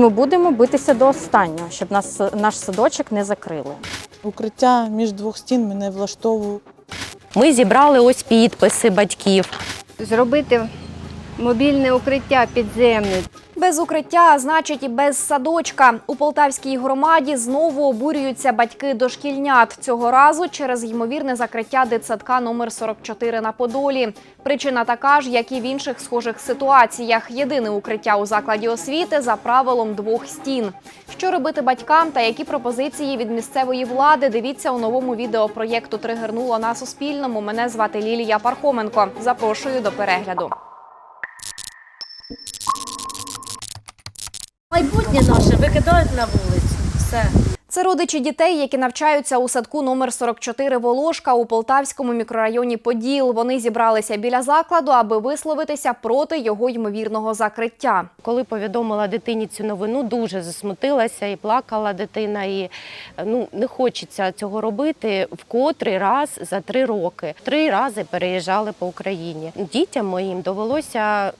Ми будемо битися до останнього, щоб нас наш садочок не закрили. Укриття між двох стін мене влаштовує. Ми зібрали ось підписи батьків. зробити мобільне укриття підземне. Без укриття, значить і без садочка. У Полтавській громаді знову обурюються батьки дошкільнят. Цього разу через ймовірне закриття дитсадка номер 44 на Подолі. Причина така ж, як і в інших схожих ситуаціях. Єдине укриття у закладі освіти за правилом двох стін. Що робити батькам та які пропозиції від місцевої влади? Дивіться у новому відео проєкту Тригернуло на Суспільному. Мене звати Лілія Пархоменко. Запрошую до перегляду. Майбутнє наше викидають на вулицю. Все. Це родичі дітей, які навчаються у садку номер 44 Волошка у Полтавському мікрорайоні Поділ. Вони зібралися біля закладу, аби висловитися проти його ймовірного закриття. Коли повідомила дитині цю новину, дуже засмутилася і плакала дитина. І ну не хочеться цього робити в котрий раз за три роки. Три рази переїжджали по Україні. Дітям моїм довелося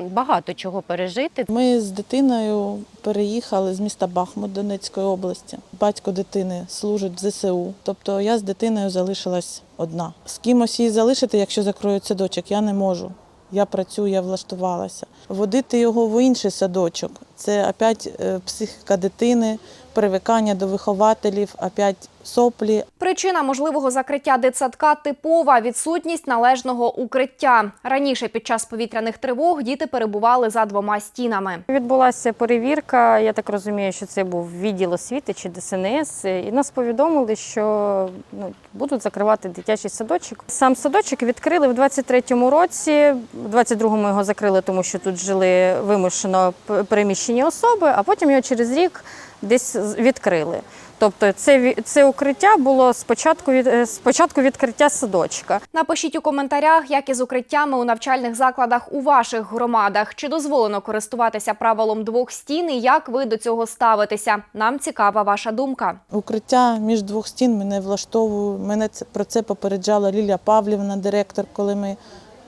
багато чого пережити. Ми з дитиною переїхали з міста Бахмут Донецької області. Батько дитини служить в ЗСУ. Тобто я з дитиною залишилась одна. З кимось її залишити, якщо закроють садочок, я не можу. Я працюю, я влаштувалася. Водити його в інший садочок це опять е, психіка дитини, привикання до вихователів, опять соплі, Причина можливого закриття дитсадка типова відсутність належного укриття. Раніше під час повітряних тривог діти перебували за двома стінами. Відбулася перевірка. Я так розумію, що це був відділ освіти чи ДСНС. І нас повідомили, що ну, будуть закривати дитячий садочок. Сам садочок відкрили в 23-му році. В 22-му його закрили, тому що тут жили вимушено п- переміщені особи, а потім його через рік десь відкрили. Тобто це, це укриття було спочатку від спочатку відкриття садочка. Напишіть у коментарях, як із укриттями у навчальних закладах у ваших громадах. Чи дозволено користуватися правилом двох стін і як ви до цього ставитеся? Нам цікава ваша думка. Укриття між двох стін мене влаштовує. Мене це про це попереджала Лілія Павлівна, директор, коли ми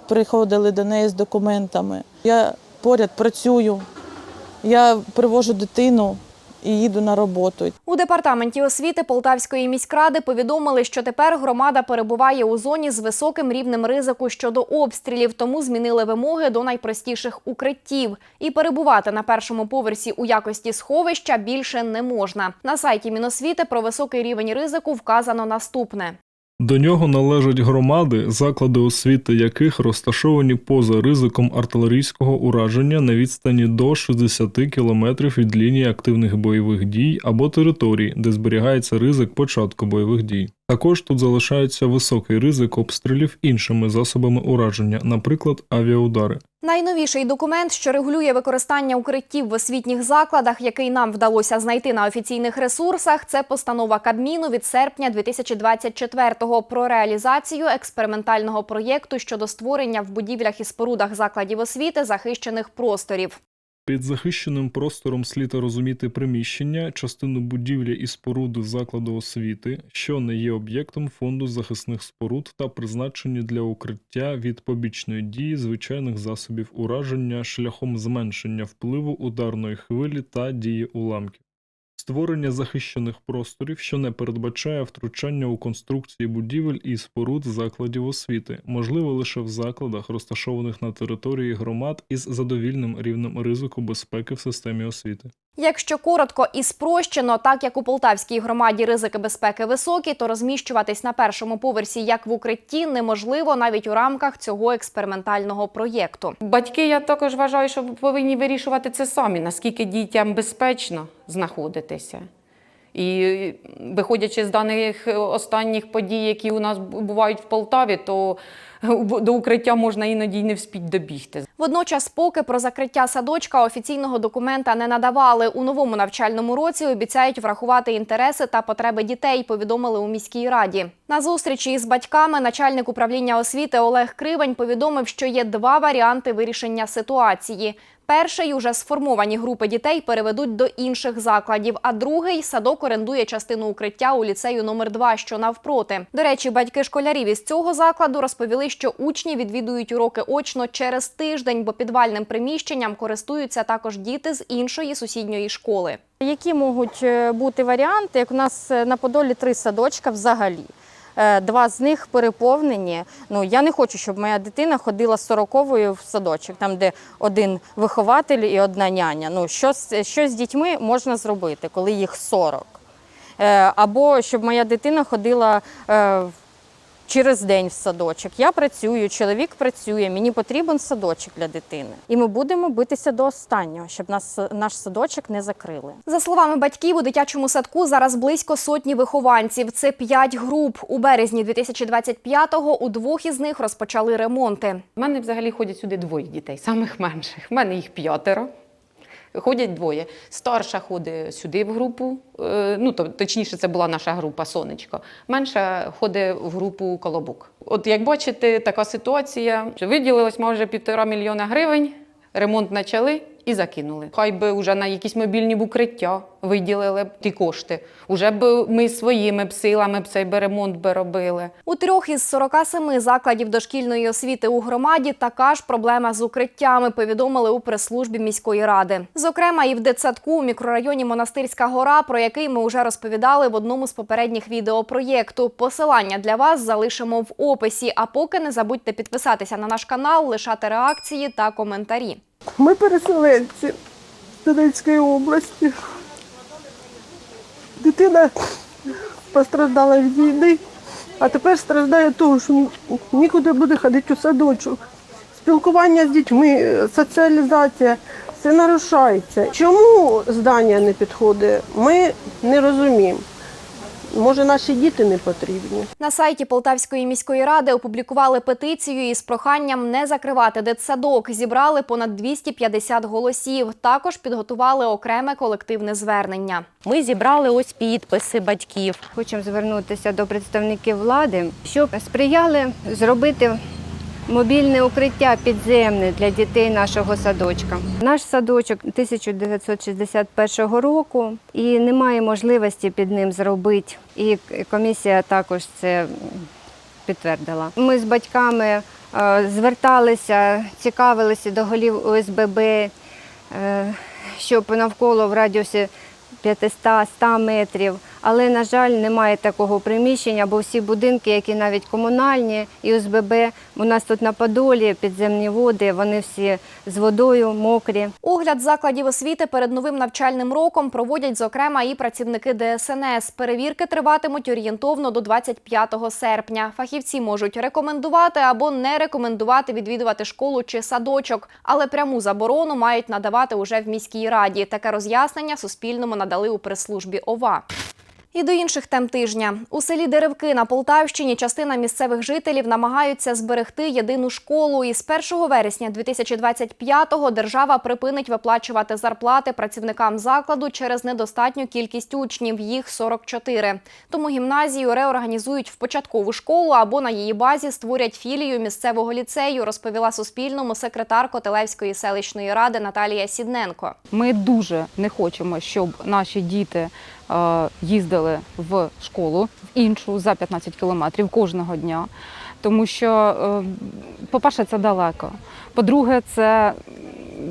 приходили до неї з документами. Я поряд працюю, я привожу дитину і їду на роботу. У департаменті освіти Полтавської міськради повідомили, що тепер громада перебуває у зоні з високим рівнем ризику щодо обстрілів, тому змінили вимоги до найпростіших укриттів. І перебувати на першому поверсі у якості сховища більше не можна. На сайті Міносвіти про високий рівень ризику вказано наступне. До нього належать громади, заклади освіти яких розташовані поза ризиком артилерійського ураження на відстані до 60 км від лінії активних бойових дій або територій, де зберігається ризик початку бойових дій. Також тут залишається високий ризик обстрілів іншими засобами ураження, наприклад, авіаудари. Найновіший документ, що регулює використання укриттів в освітніх закладах, який нам вдалося знайти на офіційних ресурсах, це постанова Кабміну від серпня 2024-го про реалізацію експериментального проєкту щодо створення в будівлях і спорудах закладів освіти захищених просторів. Під захищеним простором слід розуміти приміщення, частину будівлі і споруди закладу освіти, що не є об'єктом фонду захисних споруд та призначені для укриття від побічної дії звичайних засобів ураження шляхом зменшення впливу ударної хвилі та дії уламків. Створення захищених просторів, що не передбачає втручання у конструкції будівель і споруд закладів освіти, можливо лише в закладах, розташованих на території громад із задовільним рівнем ризику безпеки в системі освіти. Якщо коротко і спрощено, так як у Полтавській громаді ризики безпеки високі, то розміщуватись на першому поверсі як в укритті неможливо навіть у рамках цього експериментального проєкту. Батьки, я також вважаю, що повинні вирішувати це самі, наскільки дітям безпечно знаходитися. І виходячи з даних останніх подій, які у нас бувають в Полтаві, то до укриття можна іноді й не вспіть добігти. Водночас, поки про закриття садочка офіційного документа не надавали у новому навчальному році, обіцяють врахувати інтереси та потреби дітей. Повідомили у міській раді. На зустрічі із батьками начальник управління освіти Олег Кривень повідомив, що є два варіанти вирішення ситуації. Перший уже сформовані групи дітей переведуть до інших закладів, а другий садок орендує частину укриття у ліцею номер 2 що навпроти. До речі, батьки школярів із цього закладу розповіли, що учні відвідують уроки очно через тиждень, бо підвальним приміщенням користуються також діти з іншої сусідньої школи. Які можуть е, бути варіанти? Як у нас е, на Подолі три садочка взагалі. Е, Два з них переповнені. Ну я не хочу, щоб моя дитина ходила сороковою в садочок, там де один вихователь і одна няня. Ну що, що з дітьми можна зробити, коли їх 40? Е, Або щоб моя дитина ходила е, через день в садочок. Я працюю, чоловік працює, мені потрібен садочок для дитини. І ми будемо битися до останнього, щоб нас наш садочок не закрили. За словами батьків, у дитячому садку зараз близько сотні вихованців. Це п'ять груп. У березні 2025-го у двох із них розпочали ремонти. У мене взагалі ходять сюди двоє дітей, самих менших. У мене їх п'ятеро. Ходять двоє. Старша ходить сюди в групу. е, Ну, то, точніше, це була наша група Сонечко. Менша ходить в групу Колобук. От як бачите, така ситуація, що виділилось майже півтора мільйона гривень, ремонт почали і закинули. Хай би вже на якісь мобільні б укриття виділили б ті кошти. Уже б ми своїми б силами б цей би ремонт би робили. У трьох із 47 закладів дошкільної освіти у громаді така ж проблема з укриттями, повідомили у прес-службі міської ради. Зокрема, і в дитсадку у мікрорайоні Монастирська гора, про який ми вже розповідали в одному з попередніх відеопроєкту. Посилання для вас залишимо в описі. А поки не забудьте підписатися на наш канал, лишати реакції та коментарі. Ми переселенці з Донецької області. Дитина постраждала від війни, а тепер страждає того, що нікуди буде ходити у садочок. Спілкування з дітьми, соціалізація, все нарушається. Чому здання не підходить, ми не розуміємо. Може, наші діти не потрібні. На сайті Полтавської міської ради опублікували петицію із проханням не закривати дитсадок. Зібрали понад 250 голосів. Також підготували окреме колективне звернення. Ми зібрали ось підписи батьків. Хочемо звернутися до представників влади, щоб сприяли зробити мобільне укриття підземне для дітей нашого садочка. Наш садочок 1961 року і немає можливості під ним зробити. І комісія також це підтвердила. Ми з батьками е, зверталися, цікавилися до голів ОСББ, е, щоб навколо в радіусі 500-100 метрів. Але, на жаль, немає такого приміщення, бо всі будинки, які навіть комунальні і ОСББ, у нас тут на Подолі підземні води, вони всі з водою мокрі. Огляд закладів освіти перед новим навчальним роком проводять, зокрема, і працівники ДСНС. Перевірки триватимуть орієнтовно до 25 серпня. Фахівці можуть рекомендувати або не рекомендувати відвідувати школу чи садочок, але пряму заборону мають надавати уже в міській раді. Таке роз'яснення Суспільному надали у прес-службі ОВА. І до інших тем тижня у селі Деревки на Полтавщині частина місцевих жителів намагаються зберегти єдину школу. І з 1 вересня 2025-го держава припинить виплачувати зарплати працівникам закладу через недостатню кількість учнів. Їх 44. Тому гімназію реорганізують в початкову школу або на її базі створять філію місцевого ліцею. Розповіла Суспільному секретар Котелевської селищної ради Наталія Сідненко. Ми дуже не хочемо, щоб наші діти їздили в школу в іншу за 15 кілометрів кожного дня. Тому що, е, по-перше, це далеко. По-друге, це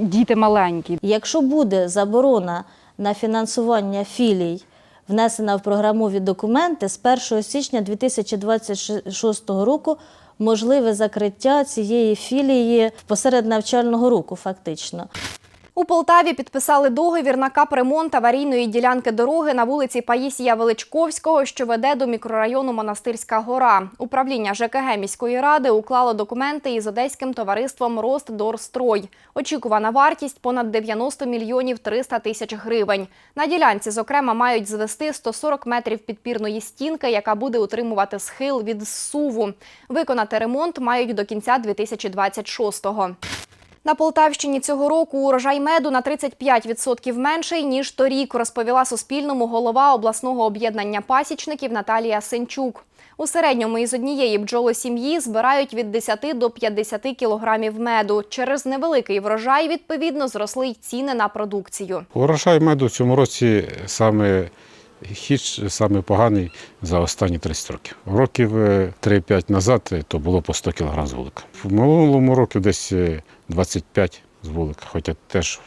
діти маленькі. Якщо буде заборона на фінансування філій, внесена в програмові документи, з 1 січня 2026 року можливе закриття цієї філії посеред навчального року, фактично. У Полтаві підписали договір на капремонт аварійної ділянки дороги на вулиці Паїсія Величковського, що веде до мікрорайону Монастирська гора. Управління ЖКГ міської ради уклало документи із одеським товариством Ростдорстрой. Очікувана вартість понад 90 мільйонів 300 тисяч гривень. На ділянці, зокрема, мають звести 140 метрів підпірної стінки, яка буде утримувати схил від зсуву. Виконати ремонт мають до кінця 2026-го. На Полтавщині цього року урожай меду на 35% менший, ніж торік, розповіла Суспільному голова обласного об'єднання пасічників Наталія Сенчук. У середньому із однієї бджолосім'ї збирають від 10 до 50 кілограмів меду. Через невеликий врожай, відповідно, зросли й ціни на продукцію. Урожай меду в цьому році саме хіч, саме поганий за останні 30 років. Років е, 3-5 назад е, то було по 100 кг з вулика. В минулому році десь е, 25 з вулика, хоча теж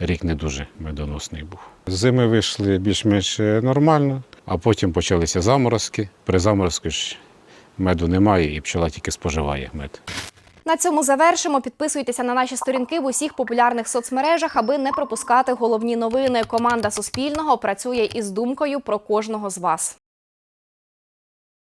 рік не дуже медоносний був. Зими вийшли більш-менш е, нормально, а потім почалися заморозки. При заморозку ж меду немає і пчола тільки споживає мед. На цьому завершимо. Підписуйтеся на наші сторінки в усіх популярних соцмережах, аби не пропускати головні новини. Команда Суспільного працює із думкою про кожного з вас.